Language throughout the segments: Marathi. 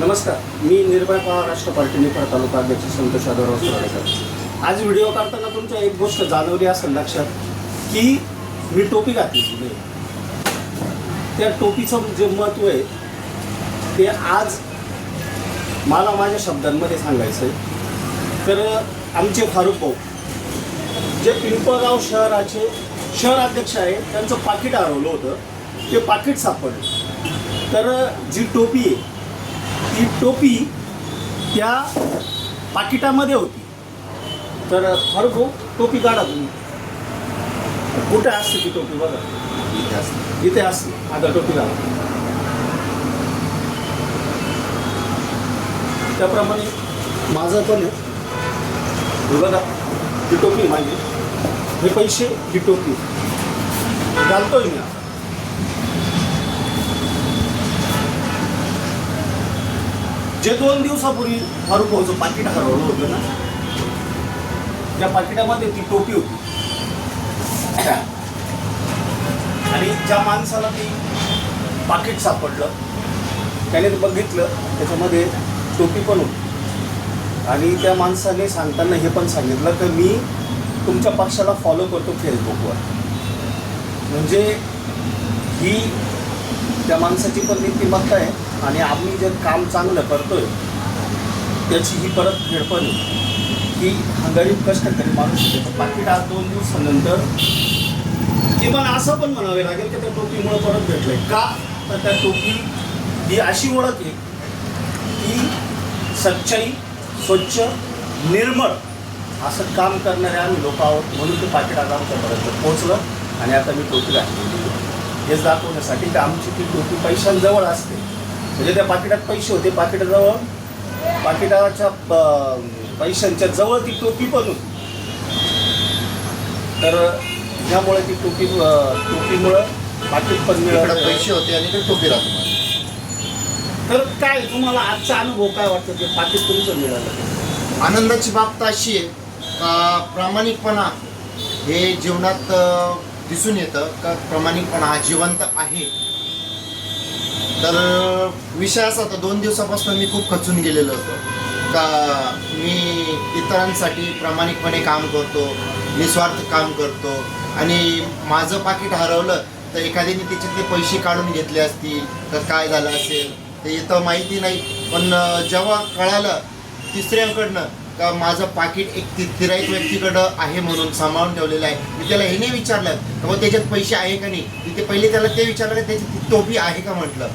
नमस्कार मी निर्भय महाराष्ट्र राष्ट्र पार्टी निफाड तालुका अध्यक्ष संतोष आदरराव सुराडेकर. आज व्हिडिओ काढताना तुमच्या एक गोष्ट जाणवली असेल लक्षात की मी टोपी घातली नाही त्या टोपीचं जे महत्त्व आहे ते आज मला माझ्या शब्दांमध्ये सांगायचं आहे. तर आमचे फारुख भाऊ जे पिंपळगाव शहराचे शहर अध्यक्ष आहे त्यांचं पाकिट हरवलं होतं. ते पाकिट सापडलं. तर जी टोपी आहे ती टोपी त्या पाकिटामध्ये होती. तर फारुख भाऊ टोपी काढा तुम्ही. कुठे असते ती टोपी बघा. इथे असते. इथे असते. आता टोपी घाला त्याप्रमाणे माझं पण आहे. हे बघा ही टोपी माझी. हे पैसे ही टोपी. घालतोय मी जे दोन दिवसापूर्वी फारुख भाऊचं पाकिट हरवलं होतं ना त्या पाकिटामध्ये ती टोपी होती. आणि ज्या माणसाला ती पाकिट सापडलं त्याने बघितलं त्याच्यामध्ये टोपी पण होती. आणि त्या माणसाने सांगताना हे पण सांगितलं की मी तुमच्या पक्षाला फॉलो करतो फेसबुकवर म्हणजे ही त्या माणसाची पण नीतिमत्ता आहे. आणि आम्ही जे काम चांगलं करतोय त्याची ही परत फेडपण की हा गरीब कष्टकरी माणूस त्याचं पाकिट आज दोन दिवसानंतर किमान असं पण म्हणावे लागेल की त्या टोपीमुळे परत भेटलं आहे का? तर त्या टोपी ही अशी ओळख आहे की सच्चाई स्वच्छ निर्मळ असं काम करणारे आम्ही लोक आहोत म्हणून ते पाकिट आज आमच्यापर्यंत पोहोचलं आणि आता मी टोपी घातलेली हेच दाखवण्यासाठी की आमची ती टोपी पैशांजवळ असते. म्हणजे त्या पाकिटात पैसे होते पाकिटाजवळ पाकिटाच्या पैशांच्या जवळ ती टोपी पण होती. तर त्यामुळे ती टोपी टोपीमुळं पाकिट पण मिळालं पैसे होते आणि ते टोपी राहतो. तर काय तुम्हाला आजचा अनुभव काय वाटतं ते पाकिट तुमचं मिळालं? आनंदाची बाब तर अशी आहे का प्रामाणिकपणा हे जीवनात दिसून येतं का प्रामाणिकपणा हा जिवंत आहे? तर विषय असा होता दोन दिवसापासून मी खूप खचून गेलेलो होतो. का मी इतरांसाठी प्रामाणिकपणे काम करतो निस्वार्थ काम करतो. आणि माझं पाकिट हरवलं तर एखाद्याने त्याच्यातले पैसे काढून घेतले असतील तर काय झालं असेल ते इथं माहिती नाही. पण जेव्हा कळालं तिसऱ्यांकडनं का माझं पाकिट एक ति व्यक्तीकडं आहे म्हणून सांभाळून ठेवलेलं आहे. मी त्याला हे नाही विचारलं का मग त्याच्यात पैसे आहे का नाही? तिथे पहिले त्याला ते विचारलं का त्याची टोपी आहे का? म्हटलं.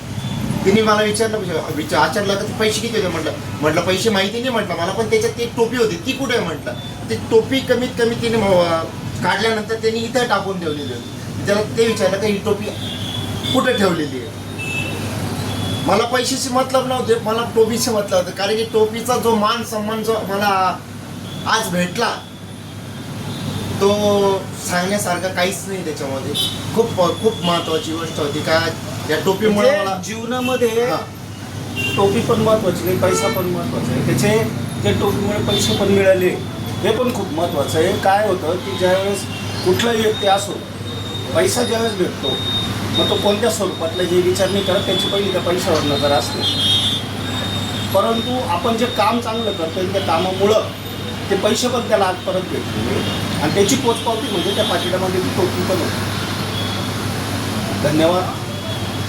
तिने मला विचारलं विचार आचारलं तर पैसे किती होते? म्हटलं. म्हटलं पैसे माहिती नाही म्हटलं मला पण त्याच्यात ती टोपी होती ती कुठे आहे? म्हटलं. ती टोपी कमीत कमी तिने काढल्यानंतर त्यांनी इथं टाकून ठेवलेली होती. त्याला ते विचारलं का ही टोपी कुठं ठेवलेली आहे? मला पैशाशी मतलब नव्हते मला टोपीशी मतलब होतं. कारण की टोपीचा जो मान सन्मान जो मला आज भेटला तो सांगण्यासारखं काहीच नाही त्याच्यामध्ये. खूप खूप महत्वाची गोष्ट होती. का या टोपीमुळे मला म्हणजे जीवनामध्ये हा. टोपी पण महत्वाची नाही पैसा पण महत्त्वाचा आहे. त्याचे ते टोपीमुळे पैसे पण मिळाले हे पण खूप महत्वाचं आहे. काय होतं की ज्यावेळेस कुठलाही व्यक्ती असो पैसा ज्यावेळेस भेटतो मग तो कोणत्या स्वरूपातला हे विचार नाही करत त्याची पहिली त्या पैशावर नजर असते. परंतु आपण जे काम चांगलं करतो त्या कामामुळं ते पैसे पण त्याला आज परत भेटले आणि त्याची पोचपावती म्हणजे त्या पाकिटामध्ये ती टोपी पण होती. धन्यवाद.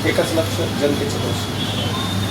एकच लक्ष जनतेचं लक्ष